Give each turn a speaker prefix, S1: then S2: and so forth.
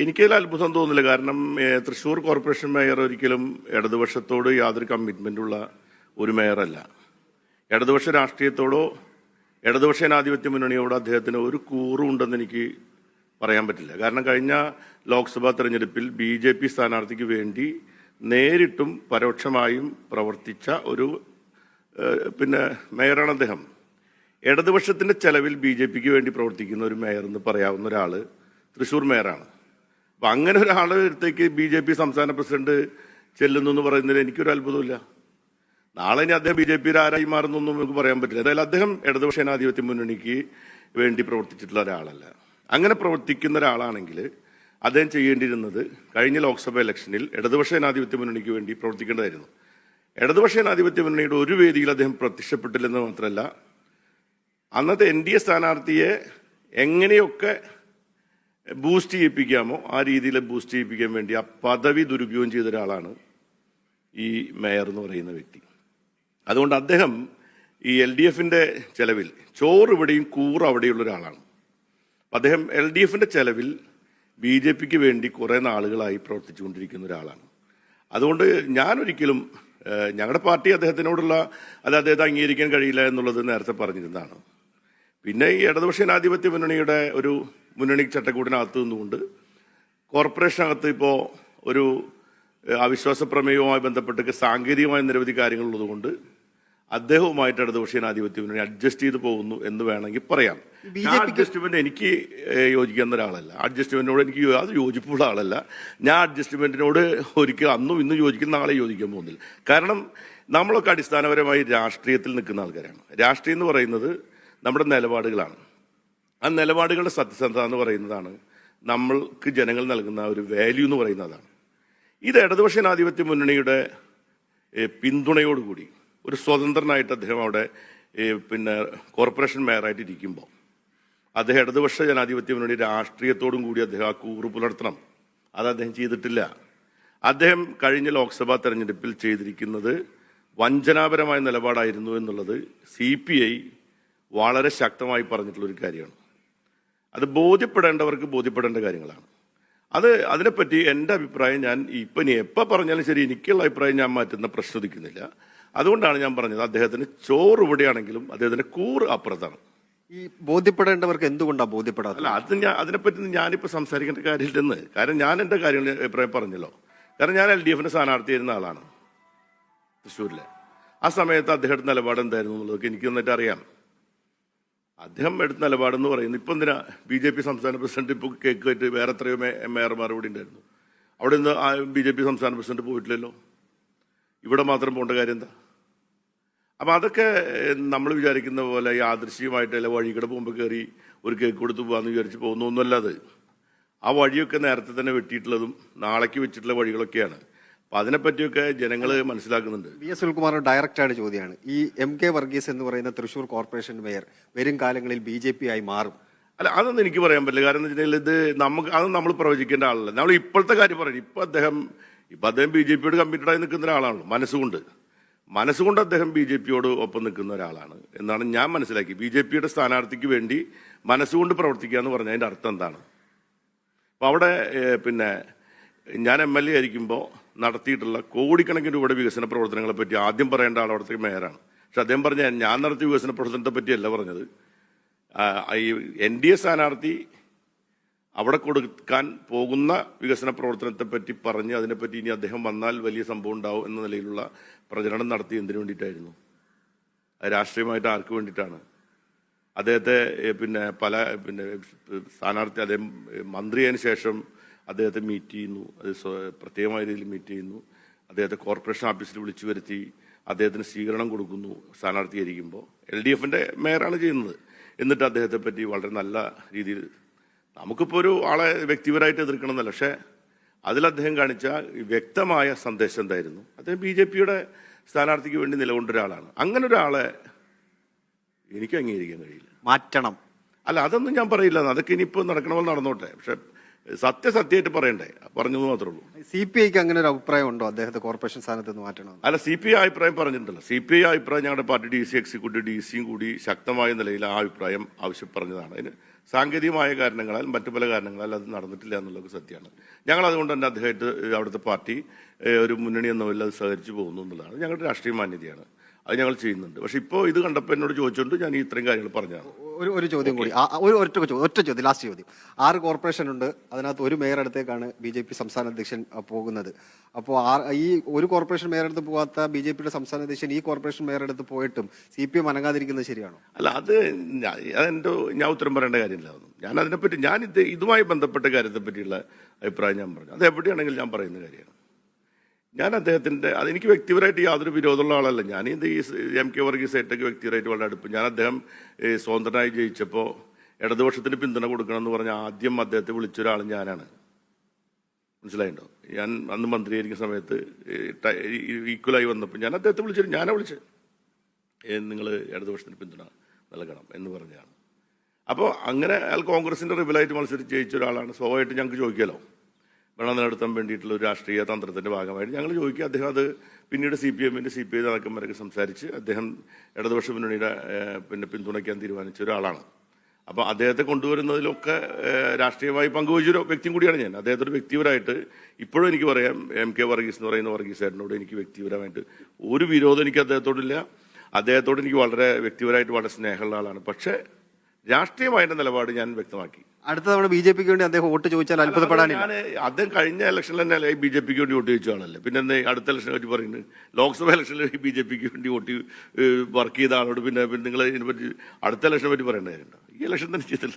S1: എനിക്കതിൽ അത്ഭുതം തോന്നുന്നില്ല. കാരണം തൃശ്ശൂർ കോർപ്പറേഷൻ മേയർ ഒരിക്കലും ഇടതുപക്ഷത്തോട് യാതൊരു കമ്മിറ്റ്മെന്റുള്ള ഒരു മേയറല്ല. ഇടതുപക്ഷ രാഷ്ട്രീയത്തോടോ ഇടതുപക്ഷ ജനാധിപത്യ മുന്നണിയോടോ അദ്ദേഹത്തിന് ഒരു കൂറും ഉണ്ടെന്ന് എനിക്ക് പറയാൻ പറ്റില്ല. കാരണം കഴിഞ്ഞ ലോക്സഭാ തെരഞ്ഞെടുപ്പിൽ ബി ജെ പി സ്ഥാനാർത്ഥിക്ക് വേണ്ടി നേരിട്ടും പരോക്ഷമായും പ്രവർത്തിച്ച ഒരു പിന്നെ മേയറാണ് അദ്ദേഹം. ഇടതുപക്ഷത്തിന്റെ ചെലവിൽ ബി ജെ പിക്ക് വേണ്ടി പ്രവർത്തിക്കുന്ന ഒരു മേയർ എന്ന് പറയാവുന്ന ഒരാൾ തൃശ്ശൂർ മേയറാണ്. അപ്പൊ അങ്ങനെ ഒരാളെ അടുത്തേക്ക് ബി ജെ പി സംസ്ഥാന പ്രസിഡന്റ് ചെല്ലുന്നു എന്ന് പറയുന്നതിൽ എനിക്കൊരു അത്ഭുതമില്ല നാളെ ഇനി അദ്ദേഹം ബി ജെ പിയിൽ ആരായി മാറുന്നൊന്നും നമുക്ക് പറയാൻ പറ്റില്ല. അതായത് അദ്ദേഹം ഇടതുപക്ഷ ജനാധിപത്യ മുന്നണിക്ക് വേണ്ടി പ്രവർത്തിച്ചിട്ടുള്ള ഒരാളല്ല. അങ്ങനെ പ്രവർത്തിക്കുന്ന ഒരാളാണെങ്കിൽ അദ്ദേഹം ചെയ്യേണ്ടിയിരുന്നത് കഴിഞ്ഞ ലോക്സഭാ ഇലക്ഷനിൽ ഇടതുപക്ഷ ജനാധിപത്യ മുന്നണിക്ക് വേണ്ടി പ്രവർത്തിക്കേണ്ടതായിരുന്നു. ഇടതുപക്ഷ ജനാധിപത്യ മുന്നണിയുടെ ഒരു വേദിയിൽ അദ്ദേഹം പ്രത്യക്ഷപ്പെട്ടില്ലെന്ന് മാത്രമല്ല അന്നത്തെ എൻ ഡി എ സ്ഥാനാർത്ഥിയെ എങ്ങനെയൊക്കെ ബൂസ്റ്റ് ചെയ്യിപ്പിക്കാമോ? ആ രീതിയിൽ ബൂസ്റ്റ് ചെയ്യിപ്പിക്കാൻ വേണ്ടി ആ പദവി ദുരുപയോഗം ചെയ്ത ഒരാളാണ് ഈ മേയർ എന്ന് പറയുന്ന വ്യക്തി. അതുകൊണ്ട് അദ്ദേഹം ഈ എൽ ഡി എഫിന്റെ ചെലവിൽ ചോറ് ഇവിടെയും കൂറ് അവിടെയുള്ള ഒരാളാണ്. അദ്ദേഹം എൽ ഡി എഫിന്റെ ചെലവിൽ ബി ജെ പിക്ക് വേണ്ടി കുറെ നാളുകളായി പ്രവർത്തിച്ചുകൊണ്ടിരിക്കുന്ന ഒരാളാണ്. അതുകൊണ്ട് ഞാനൊരിക്കലും ഞങ്ങളുടെ പാർട്ടി അദ്ദേഹത്തിനോടുള്ള അത് അദ്ദേഹത്തെ അംഗീകരിക്കാൻ കഴിയില്ല എന്നുള്ളത് നേരത്തെ പറഞ്ഞിരുന്നതാണ്. പിന്നെ ഈ ഇടതുപക്ഷ ജനാധിപത്യ മുന്നണിയുടെ ഒരു മുന്നണി ചട്ടക്കൂടിനകത്ത് നിന്നുകൊണ്ട് കോർപ്പറേഷനകത്ത് ഇപ്പോൾ ഒരു അവിശ്വാസ പ്രമേയവുമായി ബന്ധപ്പെട്ട് സാങ്കേതികമായ നിരവധി കാര്യങ്ങളുള്ളതുകൊണ്ട് അദ്ദേഹവുമായിട്ട് ഇടതുപക്ഷ ജനാധിപത്യ മുന്നണി അഡ്ജസ്റ്റ് ചെയ്ത് പോകുന്നു എന്ന് വേണമെങ്കിൽ പറയാം. ഞാൻ അഡ്ജസ്റ്റ്മെന്റ് എനിക്ക് യോജിക്കുന്ന ഒരാളല്ല. അഡ്ജസ്റ്റ്മെന്റിനോട് എനിക്ക് അത് യോജിപ്പുള്ള ആളല്ല. ഞാൻ അഡ്ജസ്റ്റ്മെന്റിനോട് ഒരിക്കൽ അന്നും ഇന്നും യോജിക്കുന്ന ആളെ യോജിക്കാൻ പോകുന്നില്ല. കാരണം നമ്മളൊക്കെ അടിസ്ഥാനപരമായി രാഷ്ട്രീയത്തിൽ നിൽക്കുന്ന ആൾക്കാരാണ്. രാഷ്ട്രീയം എന്ന് പറയുന്നത് നമ്മുടെ നിലപാടുകളാണ്. ആ നിലപാടുകളുടെ സത്യസന്ധത എന്ന് പറയുന്നതാണ് നമ്മൾക്ക് ജനങ്ങൾ നൽകുന്ന ഒരു വാല്യൂ എന്ന് പറയുന്നതാണ് ഇത് ഇടതുപക്ഷ ജനാധിപത്യ മുന്നണിയുടെ പിന്തുണയോടുകൂടി ഒരു സ്വതന്ത്രനായിട്ട് അദ്ദേഹം അവിടെ പിന്നെ കോർപ്പറേഷൻ മേയറായിട്ട് ഇരിക്കുമ്പോൾ അദ്ദേഹം ഇടതുപക്ഷ ജനാധിപത്യ മുന്നണി രാഷ്ട്രീയത്തോടും കൂടി അദ്ദേഹം ആ കൂറ് പുലർത്തണം. അത് അദ്ദേഹം ചെയ്തിട്ടില്ല. അദ്ദേഹം കഴിഞ്ഞ ലോക്സഭാ തെരഞ്ഞെടുപ്പിൽ ചെയ്തിരിക്കുന്നത് വഞ്ചനാപരമായ നിലപാടായിരുന്നു എന്നുള്ളത് സി വളരെ ശക്തമായി പറഞ്ഞിട്ടുള്ള ഒരു കാര്യമാണ്. അത് ബോധ്യപ്പെടേണ്ടവർക്ക് ബോധ്യപ്പെടേണ്ട കാര്യങ്ങളാണ്. അത് അതിനെപ്പറ്റി എന്റെ അഭിപ്രായം ഞാൻ ഇപ്പം ഇനി എപ്പോൾ പറഞ്ഞാലും ശരി എനിക്കുള്ള അഭിപ്രായം ഞാൻ മാറ്റുന്ന പ്രശ്നിക്കുന്നില്ല അതുകൊണ്ടാണ് ഞാൻ പറഞ്ഞത് അദ്ദേഹത്തിന് ചോറ് ഇവിടെയാണെങ്കിലും അദ്ദേഹത്തിന്റെ കൂറ് അപ്പുറത്താണ്.
S2: ഈ ബോധ്യപ്പെടേണ്ടവർക്ക് എന്തുകൊണ്ടാണ് ബോധ്യപ്പെടാത്തത്?
S1: അല്ല അത് ഞാൻ അതിനെപ്പറ്റി ഞാനിപ്പോൾ സംസാരിക്കേണ്ട കാര്യമില്ലെന്ന്. കാരണം ഞാൻ എന്റെ കാര്യങ്ങൾ അഭിപ്രായം പറഞ്ഞല്ലോ. കാരണം ഞാൻ എൽ ഡി എഫിന്റെ സ്ഥാനാർത്ഥിയായിരുന്ന ആളാണ് തൃശ്ശൂരിലെ. ആ സമയത്ത് അദ്ദേഹത്തിന്റെ നിലപാട് എന്തായിരുന്നു എന്നുള്ളതൊക്കെ എനിക്ക് നന്നായിട്ട് അറിയാം. അദ്ദേഹം എടുത്ത നിലപാടെന്ന് പറയുന്നത് ഇപ്പം എന്തിനാ ബി ജെ പി സംസ്ഥാന പ്രസിഡന്റ് ഇപ്പോൾ കേക്ക് കയറ്റി വേറെ എത്രയോ മേയർമാർ ഇവിടെ ഉണ്ടായിരുന്നു. അവിടെ നിന്ന് ആ ബി ജെ പി സംസ്ഥാന പ്രസിഡന്റ് പോയിട്ടില്ലല്ലോ. ഇവിടെ മാത്രം പോകേണ്ട കാര്യം എന്താ? അപ്പം അതൊക്കെ നമ്മൾ വിചാരിക്കുന്ന പോലെ യാദൃശ്യമായിട്ട് അല്ല വഴികിടെ പോകുമ്പോൾ കയറി ഒരു കേക്ക് കൊടുത്ത് പോകാന്ന് വിചാരിച്ച് പോകുന്നൊന്നുമല്ല അത്. ആ വഴിയൊക്കെ നേരത്തെ തന്നെ വെട്ടിയിട്ടുള്ളതും നാളേക്ക് വെച്ചിട്ടുള്ള വഴികളൊക്കെയാണ്. അപ്പം അതിനെപ്പറ്റിയൊക്കെ ജനങ്ങൾ മനസ്സിലാക്കുന്നുണ്ട്.
S2: വി എസ് സുനിൽകുമാറിന് ഡയറക്റ്റായിട്ട് ചോദ്യമാണ്. ഈ എം കെ വർഗീസ് എന്ന് പറയുന്ന തൃശൂർ കോർപ്പറേഷൻ മേയർ വരും കാലങ്ങളിൽ ബി ജെ പി ആയി മാറും.
S1: അല്ല അതൊന്നും എനിക്ക് പറയാൻ പറ്റില്ല. കാരണം എന്ന് വെച്ചിട്ടുണ്ടെങ്കിൽ ഇത് നമുക്ക് അത് നമ്മൾ പ്രവചിക്കേണ്ട ആളല്ല. നമ്മൾ ഇപ്പോഴത്തെ കാര്യം പറയും ഇപ്പൊ അദ്ദേഹം ഇപ്പൊ അദ്ദേഹം ബി ജെ പിയോട് കമ്മിറ്റഡായി നിൽക്കുന്ന ഒരാളാണ് മനസ്സുകൊണ്ട്. മനസ്സുകൊണ്ട് അദ്ദേഹം ബി ജെ പിയോട് ഒപ്പം നിൽക്കുന്ന ഒരാളാണ് എന്നാണ് ഞാൻ മനസ്സിലാക്കി ബി ജെ പിയുടെ സ്ഥാനാർത്ഥിക്ക് വേണ്ടി മനസ്സുകൊണ്ട് പ്രവർത്തിക്കുക എന്ന് പറഞ്ഞാൽ അതിന്റെ അർത്ഥം എന്താണ്? അപ്പൊ അവിടെ പിന്നെ ഞാൻ എം എൽ എ ആയിരിക്കുമ്പോൾ നടത്തിയിട്ടുള്ള കോടിക്കണക്കിന് രൂപയുടെ വികസന പ്രവർത്തനങ്ങളെ പറ്റി ആദ്യം പറയേണ്ട ആൾ അവിടുത്തെ മേയറാണ്. പക്ഷെ അദ്ദേഹം പറഞ്ഞ ഞാൻ നടത്തിയ വികസന പ്രവർത്തനത്തെ പറ്റിയല്ല പറഞ്ഞത്. ഈ എൻ ഡി എ സ്ഥാനാർത്ഥി അവിടെ കൊടുക്കാൻ പോകുന്ന വികസന പ്രവർത്തനത്തെ പറ്റി പറഞ്ഞ് അതിനെപ്പറ്റി ഇനി അദ്ദേഹം വന്നാൽ വലിയ സംഭവം ഉണ്ടാവും എന്ന നിലയിലുള്ള പ്രചരണം നടത്തി എന്തിനു വേണ്ടിയിട്ടായിരുന്നു? രാഷ്ട്രീയമായിട്ട് ആർക്ക് വേണ്ടിയിട്ടാണ്? അദ്ദേഹത്തെ പിന്നെ പല പിന്നെ സ്ഥാനാർത്ഥി അദ്ദേഹം മന്ത്രിയായതിനു ശേഷം അദ്ദേഹത്തെ മീറ്റ് ചെയ്യുന്നു. അത് പ്രത്യേകമായ രീതിയിൽ മീറ്റ് ചെയ്യുന്നു. അദ്ദേഹത്തെ കോർപ്പറേഷൻ ഓഫീസിൽ വിളിച്ചു വരുത്തി. അദ്ദേഹത്തിന് സ്വീകരണം കൊടുക്കുന്നു. സ്ഥാനാർത്ഥിയായിരിക്കുമ്പോൾ എൽ ഡി എഫിന്റെ മേയറാണ് ചെയ്യുന്നത്. എന്നിട്ട് അദ്ദേഹത്തെ പറ്റി വളരെ നല്ല രീതിയിൽ നമുക്കിപ്പോൾ ഒരു ആളെ വ്യക്തിപരമായിട്ട് എതിർക്കണം എന്നല്ല പക്ഷേ അതിൽ അദ്ദേഹം കാണിച്ച വ്യക്തമായ സന്ദേശം എന്തായിരുന്നു? അദ്ദേഹം ബി ജെ പിയുടെ സ്ഥാനാർത്ഥിക്ക് വേണ്ടി നിലകൊണ്ട ഒരാളാണ്. അങ്ങനെ ഒരാളെ എനിക്ക് അംഗീകരിക്കാൻ കഴിയില്ല.
S2: മാറ്റണം.
S1: അല്ല അതൊന്നും ഞാൻ പറയില്ല. അതൊക്കെ ഇനിയിപ്പോൾ നടക്കണമെന്ന് നടന്നോട്ടെ. പക്ഷെ സത്യസത്യമായിട്ട് പറയണ്ടേ? പറഞ്ഞത് മാത്രമേ ഉള്ളൂ.
S2: സി പി ഐക്ക് അങ്ങനെ ഒരു അഭിപ്രായം ഉണ്ടോ? അദ്ദേഹത്തെ കോർപ്പറേഷൻ സ്ഥാനത്ത് നിന്ന് മാറ്റണം?
S1: അല്ല സി പി ഐ അഭിപ്രായം പറഞ്ഞിട്ടുണ്ടല്ലോ സി പി ഐ അഭിപ്രായം ഞങ്ങളുടെ party D C executive D സിയും കൂടി ശക്തമായ നിലയിൽ ആ അഭിപ്രായം ആവശ്യം പറഞ്ഞതാണ്. അതിന് സാങ്കേതികമായ കാരണങ്ങളാൽ മറ്റു പല കാരണങ്ങളാൽ അത് നടന്നിട്ടില്ല എന്നുള്ളത് സത്യമാണ്. ഞങ്ങൾ അതുകൊണ്ട് തന്നെ അദ്ദേഹമായിട്ട് അവിടുത്തെ പാർട്ടി ഒരു മുന്നണി എന്ന പോലെ അത് സഹകരിച്ചു പോകുന്നു എന്നുള്ളതാണ് ഞങ്ങളുടെ രാഷ്ട്രീയ മാന്യതയാണ്. അത് ഞങ്ങൾ ചെയ്യുന്നുണ്ട്. പക്ഷെ ഇപ്പോൾ ഇത് കണ്ടപ്പോൾ എന്നോട് ചോദിച്ചുകൊണ്ട് ഞാൻ ഈ ഇത്രയും കാര്യങ്ങൾ പറഞ്ഞതാണ്.
S2: ഒരു ഒരു ചോദ്യം കൂടി. ആ, ഒരു ഒറ്റ ചോദ്യം ഒറ്റ ചോദ്യം ലാസ്റ്റ് ചോദ്യം. ആറ് കോർപ്പറേഷൻ ഉണ്ട്. അതിനകത്ത് ഒരു മേയർ അടുത്തേക്കാണ് ബി ജെ പി സംസ്ഥാന അധ്യക്ഷൻ ആ, പോകുന്നത്. അപ്പോൾ ഈ ഒരു കോർപ്പറേഷൻ മേയർ അടുത്ത് പോകാത്ത ബി ജെ പിയുടെ സംസ്ഥാന അധ്യക്ഷൻ ഈ കോർപ്പറേഷൻ മേയർ അടുത്ത് പോയിട്ടും സി പി എം അനങ്ങാതിരിക്കുന്നത് ശരിയാണോ?
S1: അല്ല അത് ഞാ- അതെന്റെ ഞാൻ ഉത്തരം പറയേണ്ട കാര്യമില്ല അതൊന്നും ഞാൻ അതിനെപ്പറ്റി ഞാൻ ഇത് ഇതുമായി ബന്ധപ്പെട്ട കാര്യത്തെ പറ്റിയുള്ള അഭിപ്രായം ഞാൻ പറഞ്ഞു. അത് എവിടെയാണെങ്കിലും ഞാൻ പറയുന്ന കാര്യമാണ്. ഞാൻ അദ്ദേഹത്തിന്റെ അതെനിക്ക് വ്യക്തിപരമായിട്ട് യാതൊരു വിരോധമുള്ള ആളല്ല. ഞാൻ ഇത് ഈ എം കെ വർഗീസ് ഏറ്റവും വ്യക്തിപരമായിട്ട് വളരെ അടുപ്പ്. ഞാൻ അദ്ദേഹം സ്വതന്ത്രനായി ജയിച്ചപ്പോൾ ഇടതുപക്ഷത്തിന് പിന്തുണ കൊടുക്കണം എന്ന് പറഞ്ഞ ആദ്യം അദ്ദേഹത്തെ വിളിച്ചൊരാൾ ഞാനാണ്. മനസ്സിലായിട്ടോ ഞാൻ അന്ന് മന്ത്രിയായിരിക്കുന്ന സമയത്ത് ഈക്വലായി വന്നപ്പോൾ ഞാൻ അദ്ദേഹത്തെ വിളിച്ചിട്ട് ഞാനാണ് വിളിച്ചത് നിങ്ങൾ ഇടതുപക്ഷത്തിന് പിന്തുണ നൽകണം എന്ന് പറഞ്ഞതാണ്. അപ്പോൾ അങ്ങനെ അയാൾ കോൺഗ്രസിന്റെ റിബലായിട്ട് മത്സരിച്ച് ജയിച്ച ഒരാളാണ്. സ്വാഭാവികമായിട്ട് ഞങ്ങൾക്ക് ചോദിക്കാലോ? ഭരണം നിലനിർത്താൻ വേണ്ടിയിട്ടുള്ള ഒരു രാഷ്ട്രീയ തന്ത്രത്തിന്റെ ഭാഗമായിട്ട് ഞങ്ങൾ ചോദിക്കുക അദ്ദേഹം അത് പിന്നീട് സി പി എമ്മിന്റെ സി പി ഐ നേതാക്കന്മാരൊക്കെ സംസാരിച്ച് അദ്ദേഹം ഇടതുപക്ഷ മുന്നണിയുടെ പിന്നെ പിന്തുണയ്ക്കാൻ തീരുമാനിച്ച ഒരാളാണ്. അപ്പോൾ അദ്ദേഹത്തെ കൊണ്ടുവരുന്നതിലൊക്കെ രാഷ്ട്രീയമായി പങ്കുവച്ചൊരു വ്യക്തിയും കൂടിയാണ് ഞാൻ. അദ്ദേഹത്തോട് വ്യക്തിപരമായിട്ട് ഇപ്പോഴും എനിക്ക് പറയാം എം കെ വർഗീസ് എന്ന് പറയുന്ന വർഗീസ് ചേട്ടനോട് എനിക്ക് വ്യക്തിപരമായിട്ട് ഒരു വിരോധം എനിക്ക് അദ്ദേഹത്തോടില്ല. അദ്ദേഹത്തോട് എനിക്ക് വളരെ വ്യക്തിപരമായിട്ട് വളരെ സ്നേഹമുള്ള ആളാണ്. പക്ഷേ രാഷ്ട്രീയമായ നിലപാട് ഞാൻ വ്യക്തമാക്കി.
S2: അടുത്ത തവണ ബി ജെ പിക്ക് വേണ്ടി അദ്ദേഹം വോട്ട് ചോദിച്ചാൽ അത്ഭുതപ്പെടാനില്ല.
S1: ഞാൻ അദ്ദേഹം കഴിഞ്ഞ ഇലക്ഷനിൽ തന്നെ ബി ജെ പിക്ക് വേണ്ടി വോട്ട് ചോദിച്ച ആളല്ലേ? പിന്നെ എന്താ അടുത്ത ഇലക്ഷനെ പറ്റി പറയുന്നത്? ലോക്സഭ ഇലക്ഷനിൽ ബി ജെ പിക്ക് വേണ്ടി വോട്ട് വർക്ക് ചെയ്ത ആളോട് പിന്നെ നിങ്ങൾ ഇതിനെപ്പറ്റി അടുത്ത ഇലക്ഷനെ പറ്റി പറയേണ്ട കാര്യമുണ്ടോ? ഈ ഇലക്ഷൻ തന്നെ ചെയ്തില്ല